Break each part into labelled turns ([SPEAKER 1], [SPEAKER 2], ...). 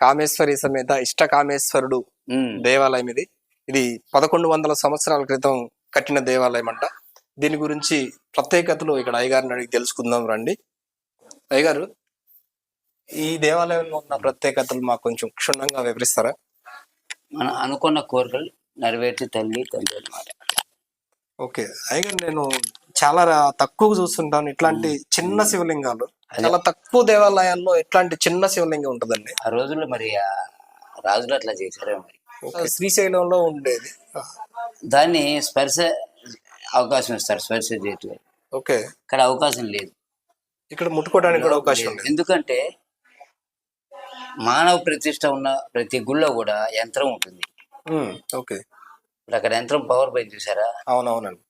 [SPEAKER 1] కామేశ్వరి సమేత ఇష్ట కామేశ్వరుడు. దేవాలయం ఇది ఇది పదకొండు వందల సంవత్సరాల క్రితం కట్టిన దేవాలయం అంట దీని గురించి ప్రత్యేకతలు ఇక్కడ అయ్యగారిని అడిగి తెలుసుకుందాం రండి. అయ్యగారు ఈ దేవాలయంలో ఉన్న ప్రత్యేకతలు మాకు కొంచెం క్షుణ్ణంగా వివరిస్తారా?
[SPEAKER 2] మనం అనుకున్న కోరికలు నెరవేర్చి తల్లి తండ్రి అనమాట
[SPEAKER 1] ఓకే. అయ్యగారు నేను చాలా తక్కువ చూస్తుంటాను ఇట్లాంటి చిన్న శివలింగాలు. చాలా తక్కువ దేవాలయాల్లో ఇట్లాంటి చిన్న శివలింగం ఉంటుందండి.
[SPEAKER 2] ఆ రోజుల్లో మరి ఆ రాజులు అట్లా చేశారే మరి.
[SPEAKER 1] శ్రీశైలంలో ఉండేది.
[SPEAKER 2] దాన్ని స్పర్శ అవకాశం ఇస్తారు స్పర్శ చేయటం
[SPEAKER 1] ఓకే.
[SPEAKER 2] ఇక్కడ అవకాశం లేదు.
[SPEAKER 1] ఇక్కడ ముట్టుకోవడానికి కూడా అవకాశం లేదు.
[SPEAKER 2] ఎందుకంటే మానవ ప్రతిష్ట ఉన్న ప్రతి గుళ్ళో కూడా యంత్రం ఉంటుంది.
[SPEAKER 1] ఓకే.
[SPEAKER 2] ఇప్పుడు అక్కడ యంత్రం పవర్ పోయింది చూసారా?
[SPEAKER 1] అవునవునండి.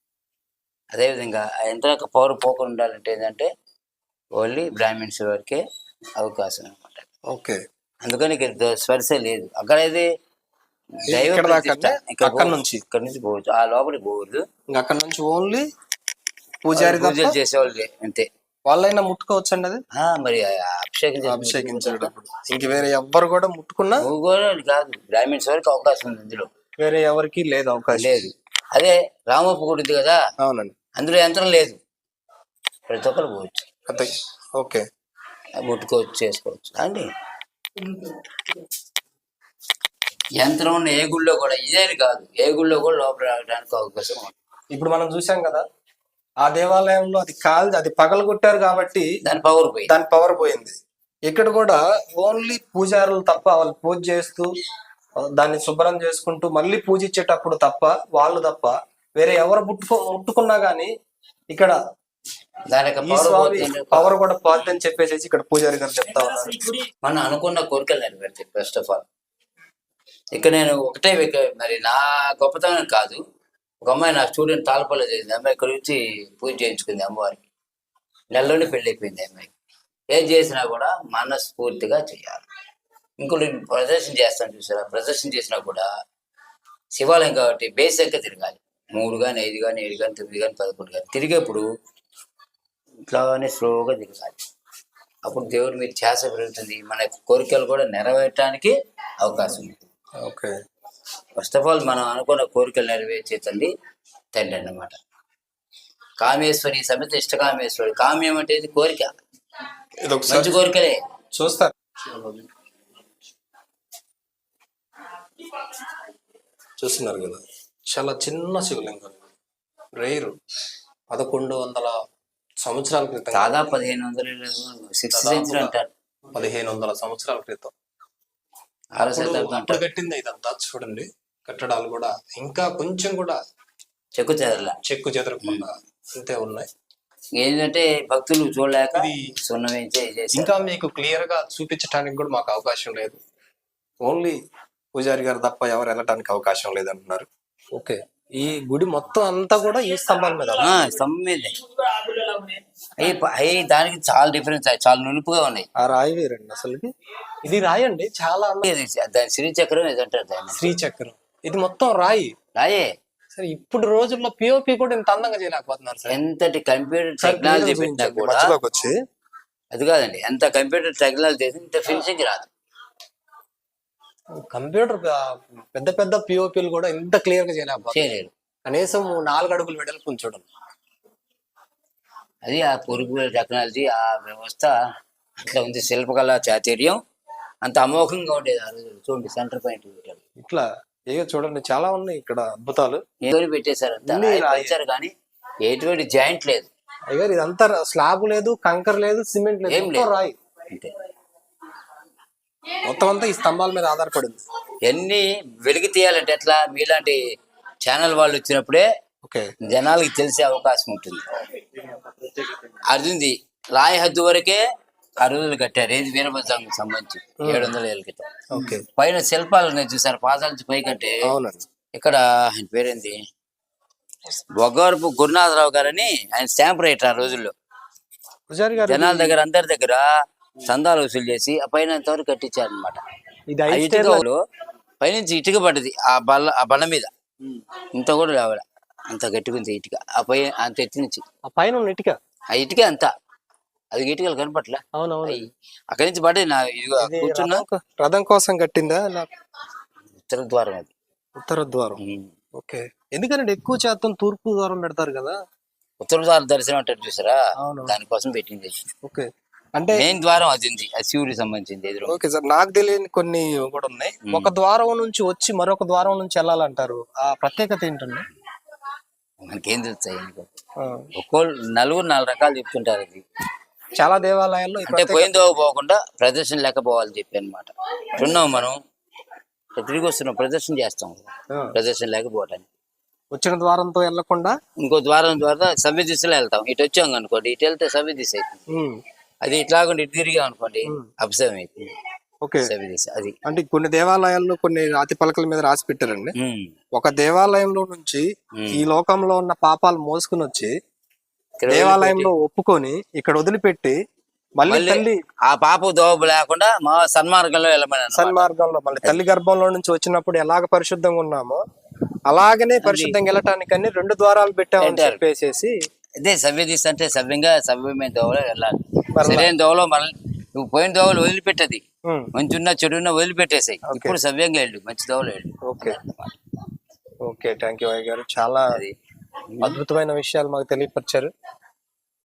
[SPEAKER 2] అదేవిధంగా ఆ యంత్రం యొక్క పవర్ పోకుండా ఉండాలంటే ఏంటంటే ఓన్లీ బ్రాహ్మిన్స్ వరకే అవకాశం అనమాట
[SPEAKER 1] ఓకే.
[SPEAKER 2] అందుకని ఇక్కడ స్పర్శ లేదు. అక్కడైతే దైవ
[SPEAKER 1] అక్కడ నుంచి?
[SPEAKER 2] ఇక్కడ నుంచి పోవచ్చు. ఆ లోపలికి పోవద్దు.
[SPEAKER 1] అక్కడ నుంచి ఓన్లీ పూజారి
[SPEAKER 2] పూజలు చేసేవాళ్ళు అంతే.
[SPEAKER 1] వాళ్ళైనా ముట్టుకోవచ్చు అండి అది?
[SPEAKER 2] మరి
[SPEAKER 1] అభిషేకించేటప్పుడు. ఇంక వేరే ఎవ్వరు కూడా ముట్టుకున్నా
[SPEAKER 2] కూడా కాదు. బ్రాహ్మిన్స్ వరకు అవకాశం ఉంది ఇందులో.
[SPEAKER 1] వేరే ఎవరికి లేదు అవకాశం.
[SPEAKER 2] లేదు. అదే రామప్ప గుడి ఉంది కదా?
[SPEAKER 1] అవునండి.
[SPEAKER 2] అందులో యంత్రం లేదు. ప్రతి ఒక్కరు పోవచ్చు.
[SPEAKER 1] ఓకే.
[SPEAKER 2] ముట్టుకోవచ్చు చేసుకోవచ్చు. అండి. యంత్రం ఉన్న ఏ గుళ్ళో కూడా ఇదేని కాదు. ఏ గుళ్ళో కూడా లోపల రావడానికి అవకాశం ఉంది.
[SPEAKER 1] ఇప్పుడు మనం చూసాం కదా ఆ దేవాలయంలో అది కాల్ అది పగలగొట్టారు కాబట్టి
[SPEAKER 2] దాని పవర్ పోయింది.
[SPEAKER 1] దాని పవర్ పోయింది. ఇక్కడ కూడా ఓన్లీ పూజారులు తప్ప వాళ్ళు పూజ చేస్తూ దాన్ని శుభ్రం చేసుకుంటూ మళ్ళీ పూజించేటప్పుడు తప్ప వాళ్ళు తప్ప వేరే ఎవరు ముట్టుకో ముట్టుకున్నా గానీ ఇక్కడ
[SPEAKER 2] పవర్
[SPEAKER 1] కూడా పోద్దని చెప్పేసి ఇక్కడ పూజారి గారు చెప్తా ఉన్నారు.
[SPEAKER 2] మనం అనుకున్న కోరికలు నెరవేర్తాయి ఫస్ట్ ఆఫ్ ఆల్ ఇక నేను ఒకటే మరి నా గొప్పతనం కాదు. ఒక అమ్మాయి నా స్టూడెంట్ తాళపల్లి చేసింది. అమ్మాయి ఇక్కడ వచ్చి పూజ చేయించుకుంది అమ్మవారికి. నెలలోనే పెళ్ళి అయిపోయింది అమ్మాయి. ఏం చేసినా కూడా మనస్ఫూర్తిగా చేయాలి. ఇంకోటి ప్రదర్శన చేస్తాను చూసారా? ప్రదర్శన చేసినా కూడా శివాలయం కాబట్టి బేసిక్గా తిరగాలి. మూడు కానీ ఐదు కానీ ఏడు కానీ తొమ్మిది కానీ పదకొండు కానీ తిరిగేప్పుడు ఇట్లానే స్లోగా తిరగాలి అప్పుడు దేవుడి మీద ధ్యాస పెరుగుతుంది. మన కోరికలు కూడా నెరవేరటానికి అవకాశం ఉంది.
[SPEAKER 1] ఓకే.
[SPEAKER 2] ఫస్ట్ ఆఫ్ ఆల్ మనం అనుకున్న కోరికలు నెరవేర్చే తల్లి తండ్రి అన్నమాట. కామేశ్వరి సమేత ఇష్ట కామేశ్వరి. కామ్యం అంటే ఇది కోరిక మంచి కోరికలే.
[SPEAKER 1] చూస్తారు చూస్తున్నారు కదా. చాలా చిన్న శివలింగం. రేరు పదకొండు వందల సంవత్సరాల క్రితం.
[SPEAKER 2] దాదాపు పదిహేను వందల సిక్స్త్ సెంచరీ అంటారు.
[SPEAKER 1] పదిహేను వందల సంవత్సరాల క్రితం.
[SPEAKER 2] ఆరో శతాబ్దం అంటారు.
[SPEAKER 1] కట్టింది ఇదంతా చూడండి. కట్టడాలు కూడా ఇంకా కొంచెం కూడా
[SPEAKER 2] చెక్కు చెదరల.
[SPEAKER 1] చెక్కు చెదరకుండా అంతే ఉన్నాయి.
[SPEAKER 2] ఏంటంటే భక్తులు చూడలేక సున్నం
[SPEAKER 1] ఇంకా మీకు క్లియర్గా చూపించడానికి కూడా మాకు అవకాశం లేదు. ఓన్లీ పూజారి గారు తప్ప ఎవరు వెళ్ళడానికి అవకాశం లేదంటున్నారు ఓకే. ఈ గుడి మొత్తం అంతా కూడా ఈ స్తంభాల మీద.
[SPEAKER 2] స్తంభం మీదే. అవి అవి దానికి చాలా డిఫరెన్స్ చాలా నునుపుగా ఉన్నాయి.
[SPEAKER 1] ఆ రాయి వేరండి అసలుకి. ఇది రాయి అండి చాలా.
[SPEAKER 2] ఇది దాని శ్రీచక్రం ఏదంటారు దాన్ని?
[SPEAKER 1] శ్రీచక్రం. ఇది మొత్తం రాయి.
[SPEAKER 2] రాయే?
[SPEAKER 1] సరే ఇప్పుడు రోజుల్లో పిఓపి కూడా ఇంత అందంగా చేయలేకపోతున్నారు సార్.
[SPEAKER 2] ఎంతటి కంప్యూటర్ టెక్నాలజీ పెట్టినా కూడా
[SPEAKER 1] వచ్చి.
[SPEAKER 2] అది కాదండి ఎంత కంప్యూటర్ టెక్నాలజీ చేసి ఇంత ఫినిషింగ్ రాదు.
[SPEAKER 1] కంప్యూటర్ పెద్ద పెద్ద పిఓపిలు కూడా ఇంత క్లియర్గా
[SPEAKER 2] చేయలేరు.
[SPEAKER 1] కనీసం నాలుగు అడుగులు వెడల్పు ఉంచడం
[SPEAKER 2] అది ఆ పొరుగు టెక్నాలజీ ఆ వ్యవస్థ అట్లా ఉంది. శిల్పకళ చాతుర్యం అంత అమోఘంగా ఉండేది ఆ రోజు. చూడండి సెంటర్ పాయింట్ పెట్టారు
[SPEAKER 1] ఇట్లా ఏదో చూడండి చాలా ఉన్నాయి ఇక్కడ అద్భుతాలు.
[SPEAKER 2] ఏదో పెట్టేశారు అంతా. కానీ ఎటువంటి జాయింట్ లేదు.
[SPEAKER 1] అయ్యారు ఇదంతా స్లాబ్ లేదు కంకర్ లేదు సిమెంట్ లేదు
[SPEAKER 2] ఏం లేదు.
[SPEAKER 1] రాయి.
[SPEAKER 2] అంతే.
[SPEAKER 1] మొత్తం అంతా ఈ స్తంభాల మీద ఆధారపడింది.
[SPEAKER 2] ఎన్ని వెలికి తీయాలంటే ఎట్లా? మీలాంటి ఛానల్ వాళ్ళు వచ్చినప్పుడే
[SPEAKER 1] ఓకే.
[SPEAKER 2] జనాలకి తెలిసే అవకాశం ఉంటుంది. ఉంది రాయి హద్దు వరకే ఆ రోజులు కట్టారు. ఏది వీరభద్రానికి సంబంధించి ఏడు వందల ఏళ్ళ క్రితం. పైన శిల్పాలు చూసారు? పాదాల నుంచి పైకంటే ఇక్కడ ఆయన పేరేంది బొగ్గవరపు గురునాథరావు గారని ఆయన స్టాంప్ రైటర్ ఆ రోజుల్లో. జనాల దగ్గర అందరి దగ్గర చందాలు వసూలు చేసి ఆ పైన అంతవరకు కట్టించారు అనమాట
[SPEAKER 1] ఇది
[SPEAKER 2] ఆ
[SPEAKER 1] ఐదు
[SPEAKER 2] ఇటుక
[SPEAKER 1] స్టేర్ల-
[SPEAKER 2] వాళ్ళు పైనుంచి ఇటుక పడ్డది ఆ బల్ల ఆ బండ మీద. ఇంత కూడా రావాలి అంత గట్టిగా ఉంది ఇటుక. ఆ పై అంత ఎత్తి నుంచి.
[SPEAKER 1] ఆ పైన ఉన్న ఇటుక?
[SPEAKER 2] ఆ ఇటుక అంత. అది గిటికలు కనపట్లే?
[SPEAKER 1] అవునవును.
[SPEAKER 2] అయ్యి. అక్కడి నుంచి పడి నా ఇదిగో
[SPEAKER 1] ఇది
[SPEAKER 2] కూర్చున్నా.
[SPEAKER 1] రథం కోసం కట్టిందా?
[SPEAKER 2] ఉత్తర ద్వారం అది.
[SPEAKER 1] ఉత్తర ద్వారం.
[SPEAKER 2] ఉమ్.
[SPEAKER 1] ఓకే. ఎందుకంటే ఎక్కువ శాతం తూర్పు ద్వారం పెడతారు కదా?
[SPEAKER 2] ఉత్తర ద్వారం దర్శనం అంటారు చూసారా?
[SPEAKER 1] అవును.
[SPEAKER 2] దానికోసం పెట్టింది
[SPEAKER 1] ఓకే. అంటే
[SPEAKER 2] మెయిన్ ద్వారం అది ఉంది. అది శివుడికి సంబంధించింది ఎదురు.
[SPEAKER 1] ఓకే సార్ నాకు తెలియని కొన్ని కూడా ఉన్నాయి. ఒక ద్వారం నుంచి వచ్చి మరొక ద్వారం నుంచి వెళ్ళాలంటారు. ఆ ప్రత్యేకత ఏంటండి?
[SPEAKER 2] మనకేం తెలుస్తాయి ఒక్కోళ్ళు నలుగురు నాలుగు రకాలు చెప్తుంటారు అది
[SPEAKER 1] చాలా దేవాలయాల్లో
[SPEAKER 2] అంటే దోవ పోకుండా ప్రదర్శన లేక పోవాలి చెప్పి అనమాట ఉన్నాం మనం తిరిగి వస్తున్నాం ప్రదర్శన చేస్తాం. ప్రదర్శన లేక పోవటానికి.
[SPEAKER 1] వచ్చిన ద్వారంతో వెళ్ళకుండా
[SPEAKER 2] ఇంకో ద్వారం ద్వారా సవ్య దిశలో వెళ్తాం. ఇటు వచ్చాం అనుకోండి ఇటు వెళ్తే సవ్య దిశ అవుతుంది అది ఇట్లాగండి ఇటు తిరిగాం అనుకోండి. అపసరం అవుతుంది
[SPEAKER 1] ఓకే
[SPEAKER 2] అది
[SPEAKER 1] అంటే కొన్ని దేవాలయాల్లో కొన్ని రాతి పలకల మీద రాసి పెట్టారండి. ఒక దేవాలయంలో నుంచి. ఈ లోకంలో ఉన్న పాపాలు మోసుకుని వచ్చి దేవాలయంలో ఒప్పుకొని ఇక్కడ వదిలిపెట్టి మళ్ళీ తల్లి
[SPEAKER 2] ఆ పాప దోవ లేకుండా మా సన్మార్గంలో వెళ్ళమని.
[SPEAKER 1] సన్మార్గంలో మళ్ళీ తల్లి గర్భంలో నుంచి వచ్చినప్పుడు ఎలాగ పరిశుద్ధంగా ఉన్నామో అలాగనే పరిశుద్ధంగా వెళ్ళటానికని రెండు ద్వారాలు పెట్టామని. చెప్పేసేసి
[SPEAKER 2] అదే సవ్య దిశ అంటే సవ్యంగా సవ్యమైన దోవలో వెళ్ళాలి సరైన దోవలో మళ్ళీ నువ్వు పోయిన దోవలు వదిలిపెట్టది మంచి ఉన్న చెడు ఉన్న వదిలిపెట్టేసాయి ఇప్పుడు సవ్యంగా వెళ్ళు మంచి దోవలో వెళ్ళు.
[SPEAKER 1] ఓకే. ఓకే థ్యాంక్ యూ అయ్య గారు చాలా
[SPEAKER 2] అది.
[SPEAKER 1] అద్భుతమైన విషయాలు మాకు తెలియపరిచారు.